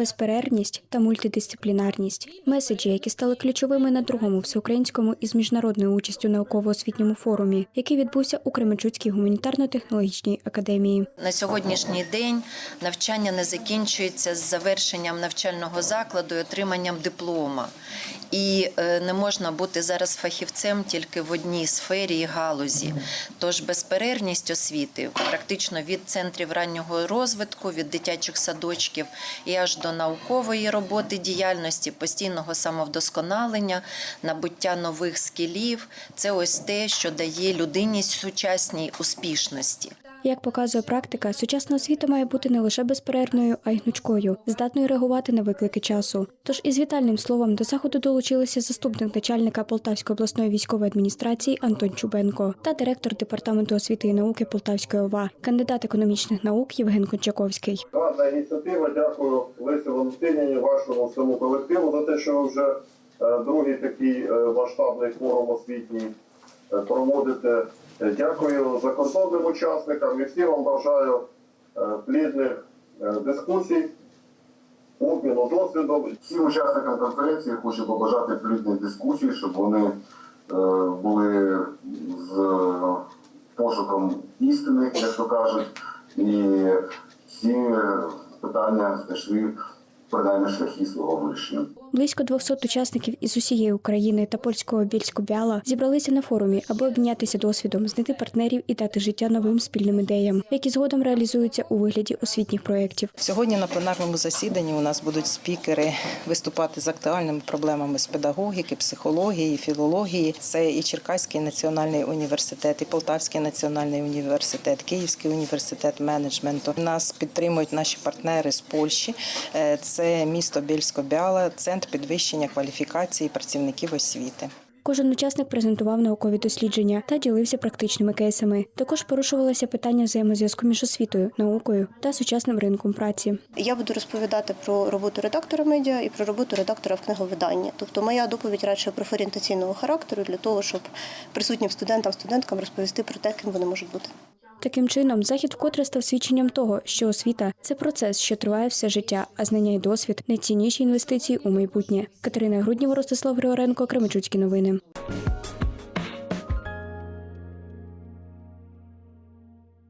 безперервність та мультидисциплінарність. Меседжі, які стали ключовими на другому всеукраїнському із міжнародною участю науково-освітньому форумі, який відбувся у Кременчуцькій гуманітарно-технологічній академії. На сьогоднішній день навчання не закінчується з завершенням навчального закладу і отриманням диплома. І е, не можна бути зараз фахівцем тільки в одній сфері і галузі. Тож безперервність освіти практично від центрів раннього розвитку, від дитячих садочків і аж до наукової роботи діяльності, постійного самовдосконалення, набуття нових скілів це ось те, що дає людині сучасній успішності. Як показує практика, сучасна освіта має бути не лише безперервною, а й гнучкою, здатною реагувати на виклики часу. Тож із вітальним словом до заходу долучилися заступник начальника Полтавської обласної військової адміністрації Антон Чубенко та директор департаменту освіти і науки Полтавської ОВА, кандидат економічних наук Євген Кончаковський. Гарна ініціатива. Дякую Лесі Валентиніні, вашому всьому колективу за те, що ви вже е, другий такий е, масштабний форум освітній проводите. Е, Дякую закордонним учасникам і всім вам бажаю е, плідних е, дискусій, обміну досвідом. Всім учасникам конференції хочу побажати плідних дискусій, щоб вони е, були з пошуком істини, як то кажуть, і всі е, питання знайшли принаймні шляхи свого вирішення. Близько 200 учасників із усієї України та польського Більсько-Бяла зібралися на форумі, аби обмінятися досвідом, знайти партнерів і дати життя новим спільним ідеям, які згодом реалізуються у вигляді освітніх проєктів. Сьогодні на пленарному засіданні у нас будуть спікери виступати з актуальними проблемами з педагогіки, психології, філології. Це і Черкаський національний університет, і Полтавський національний університет, Київський університет менеджменту. Нас підтримують наші партнери з Польщі. Е, Це місто Більсько-Бяла, центр підвищення кваліфікації працівників освіти. Кожен учасник презентував наукові дослідження та ділився практичними кейсами. Також порушувалося питання взаємозв'язку між освітою, наукою та сучасним ринком праці. Я буду розповідати про роботу редактора медіа і про роботу редактора в книговиданні. Тобто моя доповідь радше профорієнтаційного характеру для того, щоб присутнім студентам, студенткам розповісти про те, ким вони можуть бути. Таким чином, захід вкотре став свідченням того, що освіта це процес, що триває все життя, а знання і досвід найцінніші інвестиції у майбутнє. Катерина Грудніва, Ростислав Григоренко, Кременчуцькі новини.